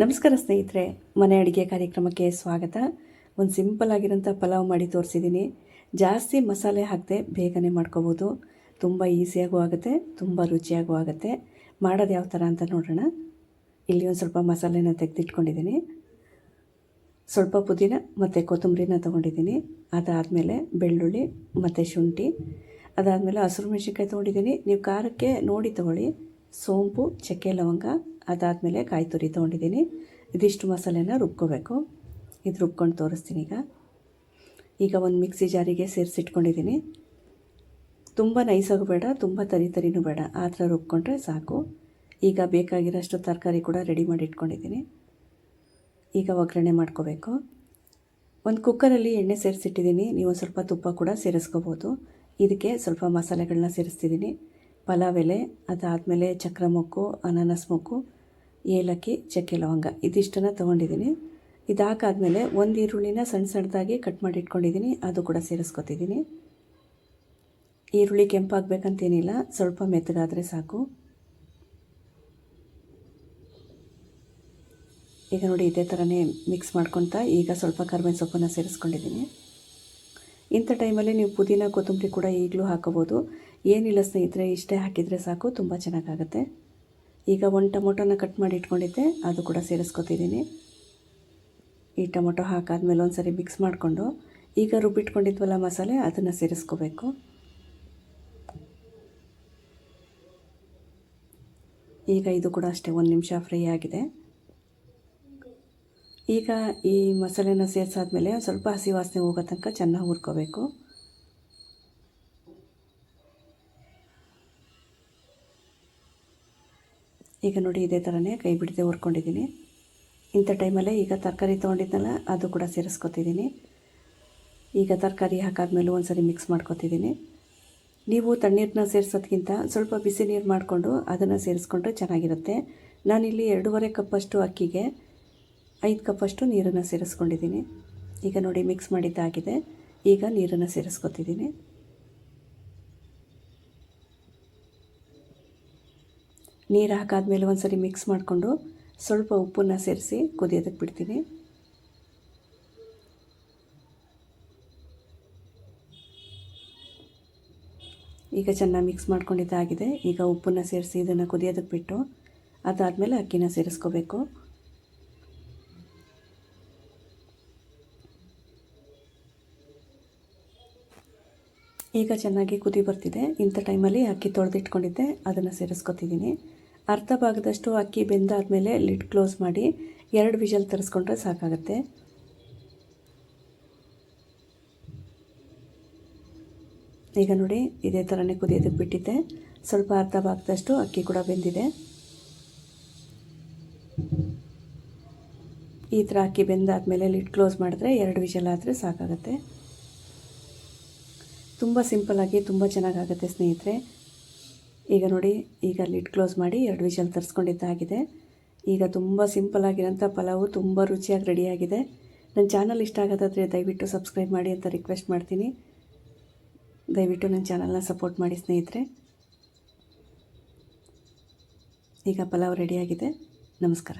ನಮಸ್ಕಾರ ಸ್ನೇಹಿತರೆ, ಮನೆ ಅಡುಗೆ ಕಾರ್ಯಕ್ರಮಕ್ಕೆ ಸ್ವಾಗತ. ಒಂದು ಸಿಂಪಲ್ ಆಗಿರೋಂಥ ಪಲಾವ್ ಮಾಡಿ ತೋರಿಸಿದ್ದೀನಿ ಜಾಸ್ತಿ ಮಸಾಲೆ ಹಾಕದೆ ಬೇಗನೆ ಮಾಡ್ಕೋಬೋದು. ತುಂಬ ಈಸಿಯಾಗೂ ಆಗುತ್ತೆ, ತುಂಬ ರುಚಿಯಾಗೂ ಆಗುತ್ತೆ. ಮಾಡೋದು ಯಾವ ಥರ ಅಂತ ನೋಡೋಣ. ಇಲ್ಲಿ ಒಂದು ಸ್ವಲ್ಪ ಮಸಾಲೆನ ತೆಗೆದಿಟ್ಕೊಂಡಿದ್ದೀನಿ ಸ್ವಲ್ಪ ಪುದೀನ ಮತ್ತು ಕೊತ್ತಂಬರಿನ ತೊಗೊಂಡಿದ್ದೀನಿ ಅದಾದಮೇಲೆ ಬೆಳ್ಳುಳ್ಳಿ ಮತ್ತು ಶುಂಠಿ. ಅದಾದಮೇಲೆ ಹಸಿರು ಮೆಣಸಿನ್ಕಾಯಿ ತೊಗೊಂಡಿದ್ದೀನಿ ನೀವು ಖಾರಕ್ಕೆ ನೋಡಿ ತೊಗೊಳ್ಳಿ. ಸೋಂಪು, ಚಕ್ಕೆ, ಲವಂಗ. ಅದಾದಮೇಲೆ ಕಾಯಿ ತುರಿ ತೊಗೊಂಡಿದ್ದೀನಿ. ಇದಿಷ್ಟು ಮಸಾಲೆನ ರುಬ್ಕೋಬೇಕು. ಇದು ರುಬ್ಕೊಂಡು ತೋರಿಸ್ತೀನಿ ಈಗ. ಈಗ ಒಂದು ಮಿಕ್ಸಿ ಜಾರಿಗೆ ಸೇರಿಸಿಟ್ಕೊಂಡಿದ್ದೀನಿ. ತುಂಬ ನೈಸಾಗೂ ಬೇಡ, ತುಂಬ ತರಿ ತರಿನೂ ಬೇಡ. ಆ ಥರ ರುಬ್ಕೊಂಡ್ರೆ ಸಾಕು. ಈಗ ಬೇಕಾಗಿರೋಷ್ಟು ತರಕಾರಿ ಕೂಡ ರೆಡಿ ಮಾಡಿ ಇಟ್ಕೊಂಡಿದ್ದೀನಿ. ಈಗ ಒಗ್ಗರಣೆ ಮಾಡ್ಕೋಬೇಕು. ಒಂದು ಕುಕ್ಕರಲ್ಲಿ ಎಣ್ಣೆ ಸೇರಿಸಿಟ್ಟಿದ್ದೀನಿ. ನೀವು ಸ್ವಲ್ಪ ತುಪ್ಪ ಕೂಡ ಸೇರಿಸ್ಕೋಬೋದು. ಇದಕ್ಕೆ ಸ್ವಲ್ಪ ಮಸಾಲೆಗಳನ್ನ ಸೇರಿಸ್ತಿದ್ದೀನಿ. ಪಲಾವ್ ಎಲೆ, ಅದಾದಮೇಲೆ ಚಕ್ರ ಮೊಗ್ಗು ಅನಾನಸ್ ಮೊಗ್ಗು ಏಲಕ್ಕಿ, ಚಕ್ಕೆ ಲವಂಗ ಇದಿಷ್ಟನ್ನು ತೊಗೊಂಡಿದ್ದೀನಿ ಇದಾಕಾದಮೇಲೆ ಒಂದು ಈರುಳ್ಳಿನ ಸಣ್ಣ ಸಣ್ಣದಾಗಿ ಕಟ್ ಮಾಡಿ ಇಟ್ಕೊಂಡಿದ್ದೀನಿ ಅದು ಕೂಡ ಸೇರಿಸ್ಕೊತಿದ್ದೀನಿ ಈರುಳ್ಳಿ ಕೆಂಪಾಗಬೇಕಂತೇನಿಲ್ಲ. ಸ್ವಲ್ಪ ಮೆತ್ತಗಾದರೆ ಸಾಕು. ಈಗ ನೋಡಿ ಇದೇ ಥರನೇ ಮಿಕ್ಸ್ ಮಾಡ್ಕೊತಾ ಈಗ ಸ್ವಲ್ಪ ಕರ್ಬೇವಿನ ಸೊಪ್ಪನ್ನು ಸೇರಿಸ್ಕೊಂಡಿದ್ದೀನಿ ಇಂಥ ಟೈಮಲ್ಲಿ ನೀವು ಪುದೀನ, ಕೊತ್ತಂಬರಿ ಕೂಡ ಈಗಲೂ ಹಾಕೋಬೋದು ಏನಿಲ್ಲ ಸ್ನೇಹಿತರೆ, ಇಷ್ಟೇ ಹಾಕಿದರೆ ಸಾಕು, ತುಂಬ ಚೆನ್ನಾಗಾಗುತ್ತೆ. ಈಗ ಒಂದು ಟೊಮೊಟೊನ ಕಟ್ ಮಾಡಿ ಇಟ್ಕೊಂಡಿದ್ದೆ, ಅದು ಕೂಡ ಸೇರಿಸ್ಕೊತಿದ್ದೀನಿ. ಈ ಟೊಮೊಟೊ ಹಾಕಾದ್ಮೇಲೆ ಒಂದು ಸರಿ ಮಿಕ್ಸ್ ಮಾಡಿಕೊಂಡು, ಈಗ ರುಬ್ಬಿಟ್ಕೊಂಡಿದ್ವಲ್ಲ ಮಸಾಲೆ, ಅದನ್ನು ಸೇರಿಸ್ಕೋಬೇಕು. ಈಗ ಇದು ಕೂಡ ಅಷ್ಟೇ, ಒಂದು ನಿಮಿಷ ಫ್ರೈ ಆಗಿದೆ. ಈಗ ಈ ಮಸಾಲೆನ ಸೇರಿಸಾದ್ಮೇಲೆ ಸ್ವಲ್ಪ ಹಸಿ ವಾಸನೆ ಹೋಗೋ ತನಕ ಚೆನ್ನಾಗಿ ಹುರ್ಕೋಬೇಕು. ಈಗ ನೋಡಿ ಇದೇ ಥರನೇ ಕೈ ಬಿಡದೆ ಹುರ್ಕೊಂಡಿದ್ದೀನಿ. ಇಂಥ ಟೈಮಲ್ಲೇ ಈಗ ತರಕಾರಿ ತೊಗೊಂಡಿದ್ನಲ್ಲ, ಅದು ಕೂಡ ಸೇರಿಸ್ಕೊತಿದ್ದೀನಿ. ಈಗ ತರಕಾರಿ ಹಾಕಾದ್ಮೇಲೆ ಒಂದು ಸರಿ ಮಿಕ್ಸ್ ಮಾಡ್ಕೊತಿದ್ದೀನಿ. ನೀವು ತಣ್ಣೀರನ್ನ ಸೇರಿಸೋದ್ಕಿಂತ ಸ್ವಲ್ಪ ಬಿಸಿ ನೀರು ಮಾಡಿಕೊಂಡು ಅದನ್ನು ಸೇರಿಸ್ಕೊಂಡ್ರೆ ಚೆನ್ನಾಗಿರುತ್ತೆ. ನಾನಿಲ್ಲಿ ಎರಡೂವರೆ ಕಪ್ಪಷ್ಟು ಅಕ್ಕಿಗೆ ಐದು ಕಪ್ಪಷ್ಟು ನೀರನ್ನು ಸೇರಿಸ್ಕೊಂಡಿದ್ದೀನಿ. ಈಗ ನೋಡಿ ಮಿಕ್ಸ್ ಮಾಡಿದ್ದಾಗಿದೆ. ಈಗ ನೀರನ್ನು ಸೇರಿಸ್ಕೊತಿದ್ದೀನಿ. ನೀರು ಹಾಕಾದ್ಮೇಲೆ ಒಂದು ಸರಿ ಮಿಕ್ಸ್ ಮಾಡಿಕೊಂಡು ಸ್ವಲ್ಪ ಉಪ್ಪನ್ನು ಸೇರಿಸಿ ಕುದಿಯೋದಕ್ಕೆ ಬಿಡ್ತೀನಿ. ಈಗ ಚೆನ್ನಾಗಿ ಮಿಕ್ಸ್ ಮಾಡ್ಕೊಂಡಿದ್ದಾಗಿದೆ. ಈಗ ಉಪ್ಪನ್ನು ಸೇರಿಸಿ ಇದನ್ನು ಕುದಿಯೋದಕ್ಕೆ ಬಿಟ್ಟು ಅದಾದಮೇಲೆ ಅಕ್ಕಿನ ಸೇರಿಸ್ಕೋಬೇಕು. ಈಗ ಚೆನ್ನಾಗಿ ಕುದಿ ಬರ್ತಿದೆ. ಇಂಥ ಟೈಮಲ್ಲಿ ಅಕ್ಕಿ ತೊಳೆದಿಟ್ಕೊಂಡಿದ್ದೆ. ಅದನ್ನು ಸೇರಿಸ್ಕೊತಿದ್ದೀನಿ. ಅರ್ಧ ಭಾಗದಷ್ಟು ಅಕ್ಕಿ ಬೆಂದಾದಮೇಲೆ ಲಿಡ್ ಕ್ಲೋಸ್ ಮಾಡಿ ಎರಡು ವಿಷಲ್ ತರಿಸ್ಕೊಂಡ್ರೆ ಸಾಕಾಗುತ್ತೆ. ಈಗ ನೋಡಿ, ಇದೇ ಥರನೇ ಕುದಿಯೋದಕ್ಕೆ ಬಿಟ್ಟಿದ್ದೆ. ಸ್ವಲ್ಪ ಅರ್ಧ ಭಾಗದಷ್ಟು ಅಕ್ಕಿ ಕೂಡ ಬೆಂದಿದೆ. ಈ ಥರ ಅಕ್ಕಿ ಬೆಂದಾದಮೇಲೆ ಲಿಡ್ ಕ್ಲೋಸ್ ಮಾಡಿದ್ರೆ ಎರಡು ವಿಷಲ್ ಆದರೆ ಸಾಕಾಗುತ್ತೆ. ತುಂಬ ಸಿಂಪಲ್ಲಾಗಿ ತುಂಬ ಚೆನ್ನಾಗಾಗುತ್ತೆ ಸ್ನೇಹಿತರೆ. ಈಗ ನೋಡಿ, ಈಗ ಲಿಡ್ ಕ್ಲೋಸ್ ಮಾಡಿ ಎರಡು ವಿಷಲ್ ತರಿಸ್ಕೊಂಡಿದ್ದಾಗಿದೆ. ಈಗ ತುಂಬ ಸಿಂಪಲ್ಲಾಗಿರೋಂಥ ಪಲಾವು ತುಂಬ ರುಚಿಯಾಗಿ ರೆಡಿಯಾಗಿದೆ. ನನ್ನ ಚಾನಲ್ ಇಷ್ಟ ಆಗೋದಾದರೆ ದಯವಿಟ್ಟು ಸಬ್ಸ್ಕ್ರೈಬ್ ಮಾಡಿ ಅಂತ ರಿಕ್ವೆಸ್ಟ್ ಮಾಡ್ತೀನಿ. ದಯವಿಟ್ಟು ನನ್ನ ಚಾನಲ್ನ ಸಪೋರ್ಟ್ ಮಾಡಿ ಸ್ನೇಹಿತರೆ. ಈಗ ಪಲಾವ್ ರೆಡಿಯಾಗಿದೆ. ನಮಸ್ಕಾರ.